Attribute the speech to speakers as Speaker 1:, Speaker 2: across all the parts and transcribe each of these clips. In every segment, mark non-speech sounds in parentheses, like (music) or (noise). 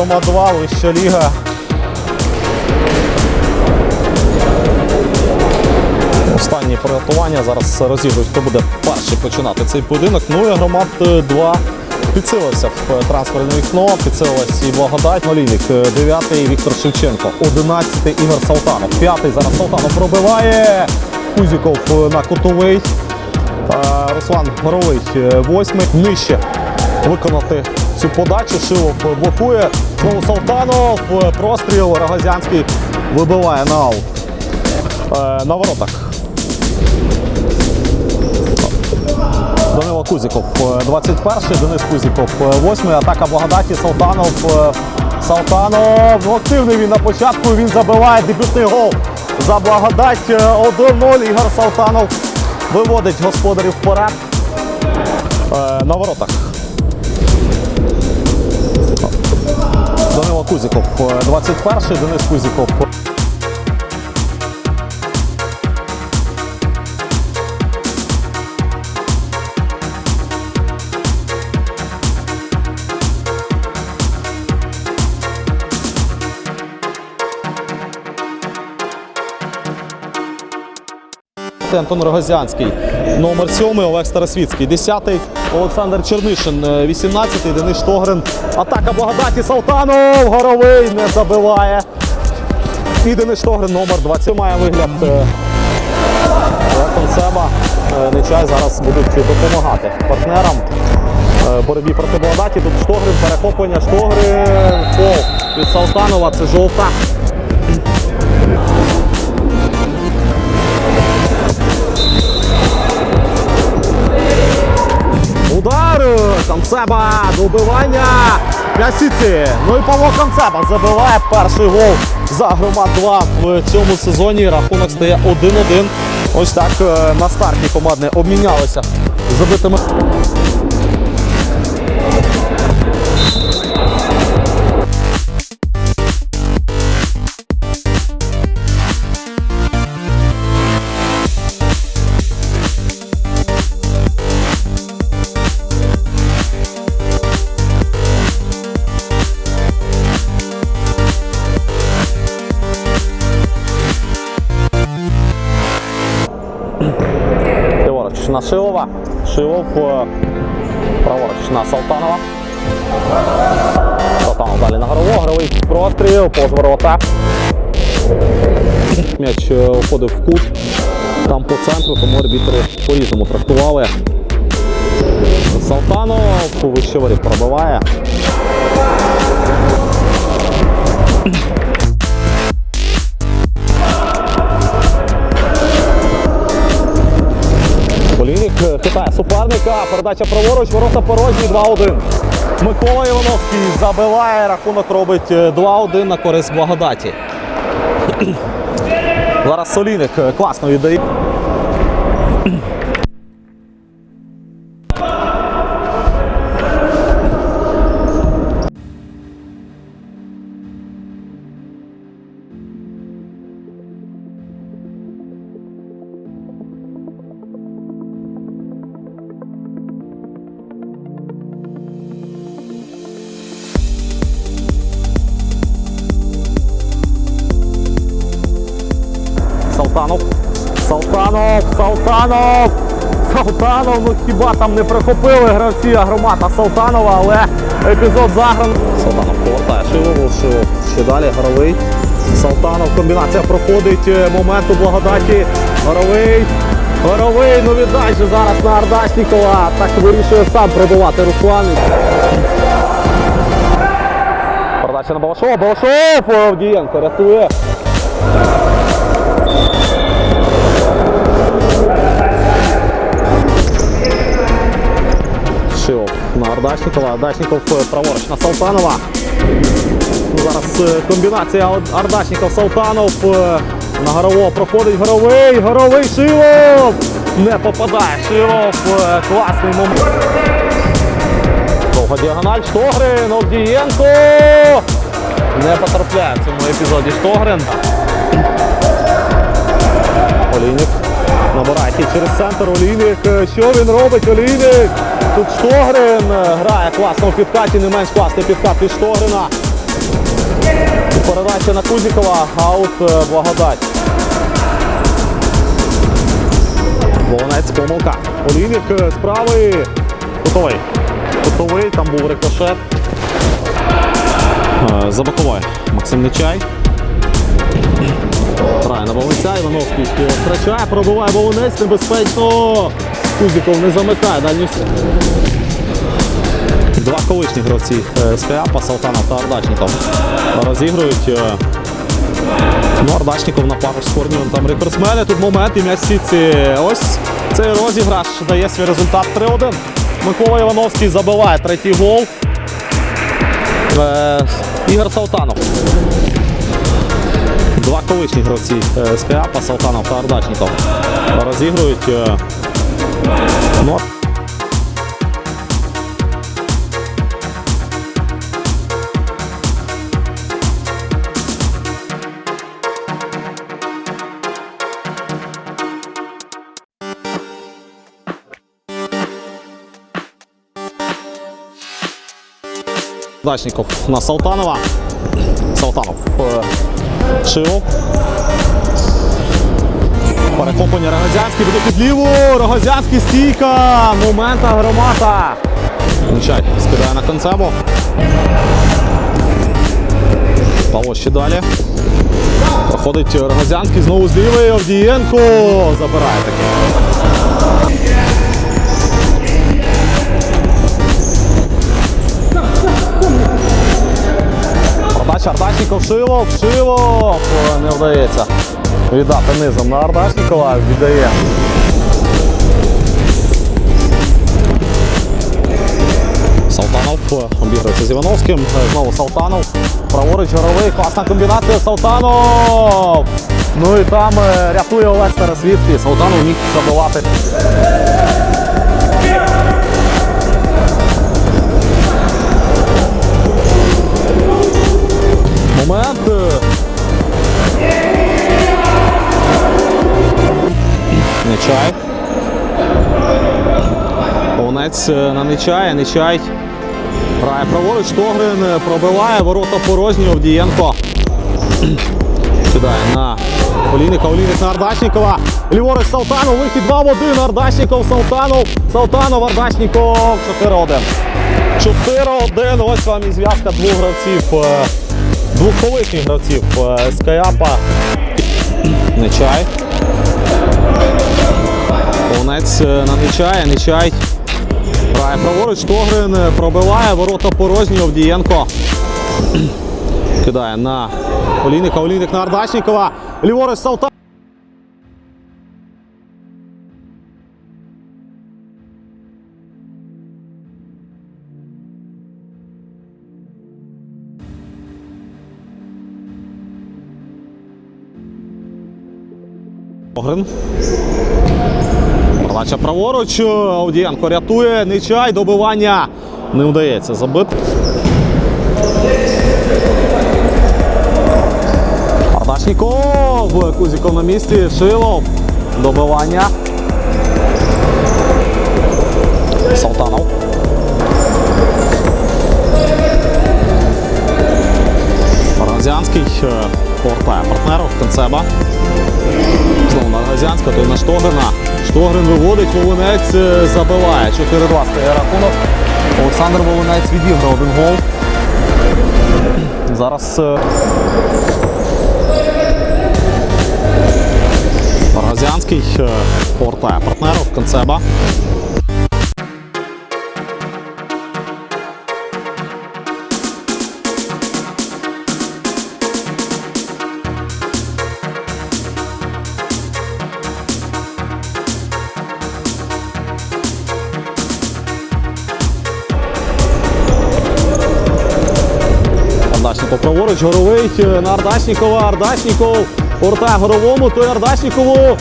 Speaker 1: е. 2, вища ліга. Останні приготування. Зараз розігрують, хто буде перший починати цей поєдинок. Ну і агромат 2 підсилився в е, трансферне вікно, підсилилась і благодать. Олійник, 9-й Віктор Шевченко, 11-й Ігор Салтанов. П'ятий зараз Салтанов пробиває. Кузіков е, на кутовий. Е, Руслан Горовий, е, восьмий. Нижче виконати цю подачу. Шилов блокує. Знову Салтанов. е, Простріл. Рогозянський вибиває на аут. Е, На воротах. Данило Кузіков, е, 21-й, Денис Кузіков, 8-й, атака благодаті, Салтанов. е, Салтанов, активний він на початку, він забиває дебютний гол за благодать. е, 1-0, Ігор Салтанов виводить господарів вперед. Е, На воротах. Данило Кузіков, е, 21-й, Денис Кузіков. Антон Рогозянський, номер 7, Олег Старосвіцький, 10 Олександр Чернишин, 18 Денис Штогрин. Атака благодаті Салтанов, Горовий не забиває. І Денис Штогрин, номер 20. Має вигляд е, Концеба. Е, Нечай зараз будуть допомагати партнерам. Е, Боротьбі проти благодаті. Тут Штогрин, перехоплення Штогрин. Фол від Салтанова, це жовта. Концеба, добивання М'ясіці. Ну і Павло Концеба забиває перший гол за громад 2 в цьому сезоні. Рахунок стає 1-1. Ось так е, на старті команди обмінялися забитими. Ліворуч на Шилова. Шилов е, праворуч Салтанова. Салтанов далі на горову. Горовий простріл, повз ворота. М'яч е, уходив в кут. Там по центру, тому арбітри по-різному трактували. Салтанов вище воріт пробиває. Суперника. Передача праворуч, ворота порожні 2-1. Микола Івановський забиває. Рахунок робить е, 2-1 на користь благодаті. (clears throat) Зараз Соліник е, класно віддає. Салтанов. Салтанов, Салтанов! Салтанов, ну хіба там не прихопили гравці агромата Салтанова, але епізод загран. Салтанов повертає Шилову, Шилов ще далі Горовий. Салтанов, комбінація проходить, е, момент у благодаті. Горовий. Горовий, ну віддай же зараз на Ардашнікова. Так вирішує сам прибувати Руслан. Передача на Балашова. Балашов! Авдієнко рятує. Ардашникова. Ардашников е, праворуч Салтанова. Ну, Зараз е, комбінація Ардашников Салтанов. е, На Горового проходить Горовий. Горовий Шилов! Не попадає Шилов. Класний момент. Довга діагональ. Штогрин. Овдієнко. Не потрапляє в цьому епізоді Штогрин. Олійник набирає через центр. Олійник. Що він робить? Олійник. Тут Штогрин е, грає класно в підкаті, не менш класний підкат від Штогрина. Передача на Кузікова, аут е, благодать. Волонець помилка. Олійник е, з правої. Кутовий. Кутовий, там був рикошет. За боковою. Максим Нечай. На Волонця, Івановський втрачає, пробиває Волонець, небезпечно. Кузіков не замикає дальню с- Два колишні гравці е, СКА, Салтанов та Ардачников розігрують. е, Ну, Ардачников на пару з Корнівим там рекордсмени. Тут момент і сітці. Ось цей розіграш дає свій результат 3-1. Микола Івановський забиває третій гол. Е, Ігор Салтанов. Два колишні гравці е, СКА, Салтанов та Ардачников розігрують. Ну, Дачников на Салтанова. Салтанов. Шилов. Перехоплення Рогозянський буде під ліву. Рогозянський стійка. Момента громата. Мчать скидає на концебу. Павло ще далі. Проходить Рогозянський знову з лівої. Овдієнко забирає таки. Передача Ардашніков Шилов, Шилов не вдається віддати низом на Ардашнікова, віддає. Салтанов бігається з Івановським. Знову Салтанов. Праворуч горовий. Класна комбінація. Салтанов. Ну і там е, рятує Олег Старосвітський. Салтанов міг забивати. Повнець е, на Нечая. Нечай. Грає праворуч. Тогрин е, пробиває. Ворота порожні. Овдієнко. Кидає (clears throat) на Олійника. Олійник на Ардачникова. Ліворуч Салтанов. Вихід 2 в 1. Ардачников. Салтанов. Салтанов. Ардачников. 4-1. 4-1. Ось вам і зв'язка двох гравців. е, Двох колишніх гравців е, Скаяпа. Нечай. Повнець на Нечая. Нечай. Грає праворуч. Тогрин е, пробиває. Ворота порожні. Овдієнко. (clears throat) Кидає на Олійника. Олійник на Ардачникова. Ліворуч Салта. Огрин. Передача праворуч. Овдієнко рятує. Нечай. Добивання. Не вдається забити. Ардашніков. Кузіков на місці. Шилов. Добивання. Салтанов. Паразянський е, повертає партнеру Концеба. Газянська, той на Штогрина. Штогрин виводить, Волонець е, забиває. 4-2 стає рахунок. Олександр Волонець відіграв один гол. Зараз е, е, повертає партнеру Концеба. Ардашніков праворуч, горовий е, на Ардашнікова. Ардашніков повертає горовому, той Ардашнікову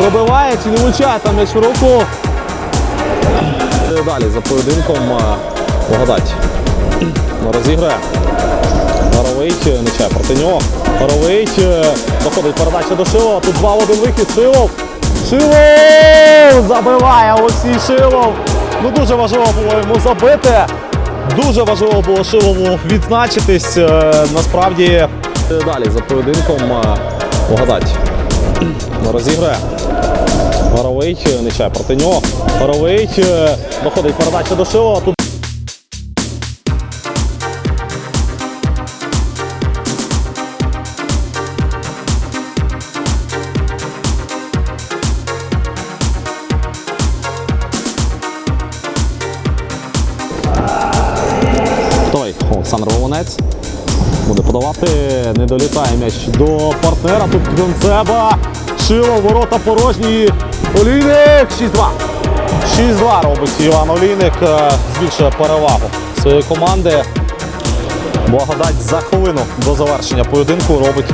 Speaker 1: пробиває чи не влучає там м'яч в руку. Е, Далі за поєдинком е, Ну, розіграє. Горовий, е, Нечай проти нього. Горовий е, доходить передача до Шилова. Тут 2 в 1 вихід. Шилов. Шилов! Забиває Олексій Шилов. Ну дуже важливо було йому забити. Дуже важливо було Шилову відзначитись. Е, Насправді е, далі за поєдинком погадать. Богдать розіграє. Горовий, е, Нечай проти нього. Горовий е, доходить передача до Шилова. Тут Олександр Волонець буде подавати, не долітає м'яч до партнера. Тут Гонцеба, Шило, ворота порожні. Олійник 6-2. 6-2 робить Іван Олійник, е, збільшує перевагу своєї команди. Благодать за хвилину до завершення поєдинку робить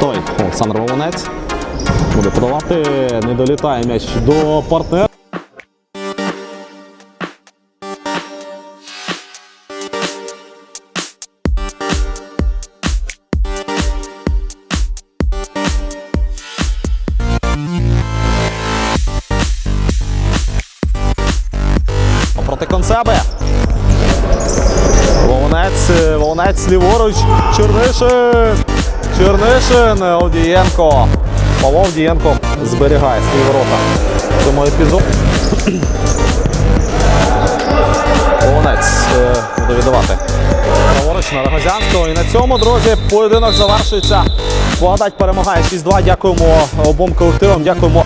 Speaker 1: той Олександр Волонець. Буде подавати, не долітає м'яч до партнера. Чернишин. Чернишин. Овдієнко. Павло Овдієнко зберігає свої ворота. В цьому епізоді. Волонець е, буде віддавати. Праворуч на Рогозянського. І на цьому, друзі, поєдинок завершується. Благодать перемагає 6-2. Дякуємо обом колективам. Дякуємо